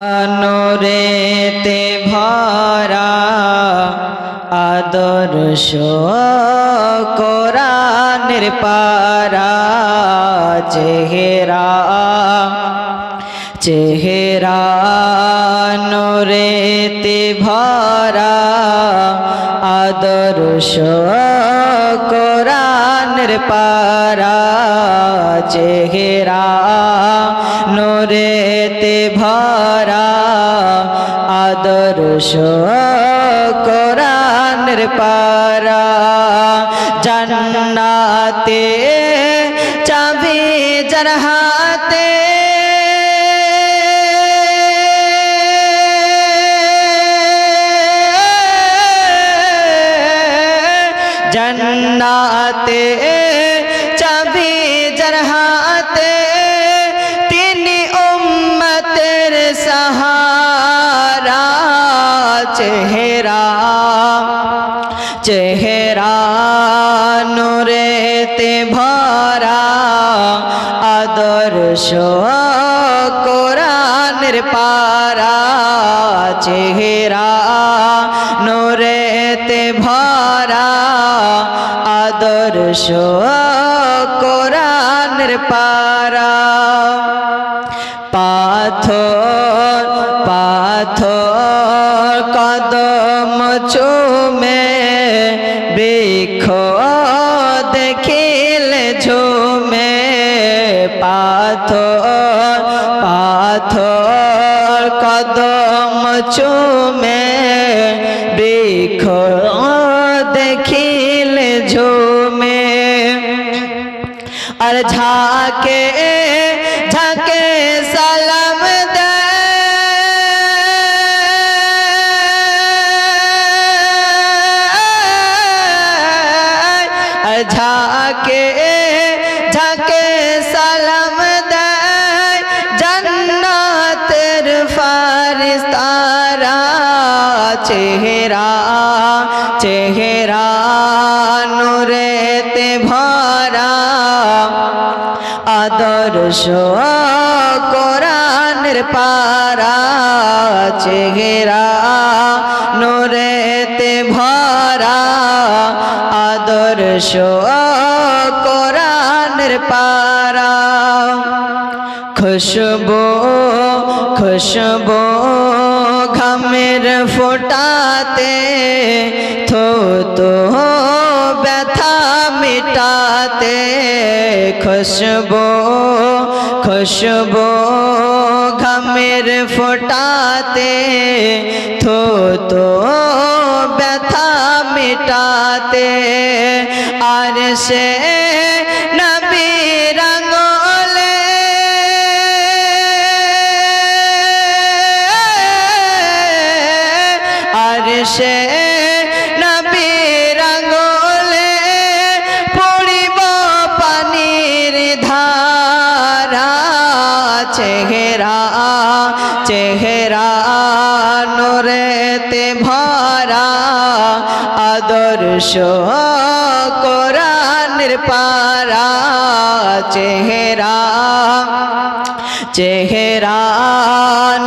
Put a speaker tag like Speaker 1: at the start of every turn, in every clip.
Speaker 1: নরেতে ভরা আদর্শ কোরআনের পারা চেহারা চেহারা নরেতে ভরা আদর্শ কোরআনের পারা চেহারা নোরেতে ভরা আদর্শ কোরআনের পারা। জান্নাতে চাবি যার হাতে জান্নাতে চাবি যার নুরেতে ভরা আদর্শ কোরআনের পারা, চেহারা নুরেতে ভরা আদর্শ কোরআনের পারা। পাথর পাথর, কদম চুমে কদম চুমে বৃক্ষ দেখিল ঝুমে। আর ঝাঁকে ঝাঁকে চেহারা চেহারা নুরেতে ভরা। আদর্শ কোরআনের পারা। চেহারা নুরেতে ভরা। আদর্শ কোরআনের পারা। খুশবু খুশবু ফোটাতে থো তো ব্যথা মিটাতে। খুশবু খুশবু ঘামের ফোটাতে থো তো ব্যথা মিটাতে। আর সে চেহারা নোরেতে ভরা আদর্শ কোরআনের পারা চেহারা চেহারা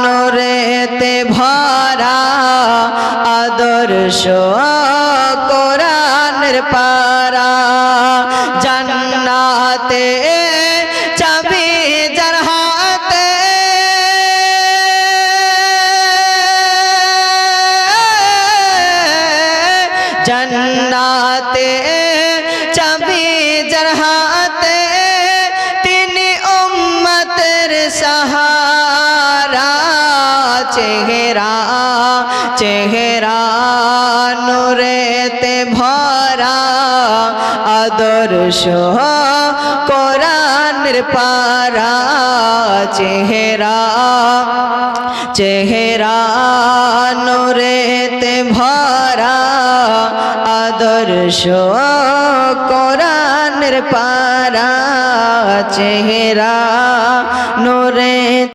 Speaker 1: নোরেতে ভরা আদর্শ কোরআনের পারা জান্নাতে জান্নাতে চাবি যার হাতে তিনি উম্মতের সাহারা, চেহারা চেহারা নুরেতে ভরা আদর্শ কোরআনের পারা, চেহারা চেহারা নুরেতে ভরা এসো কোরআনের পারা চেহারা নোরে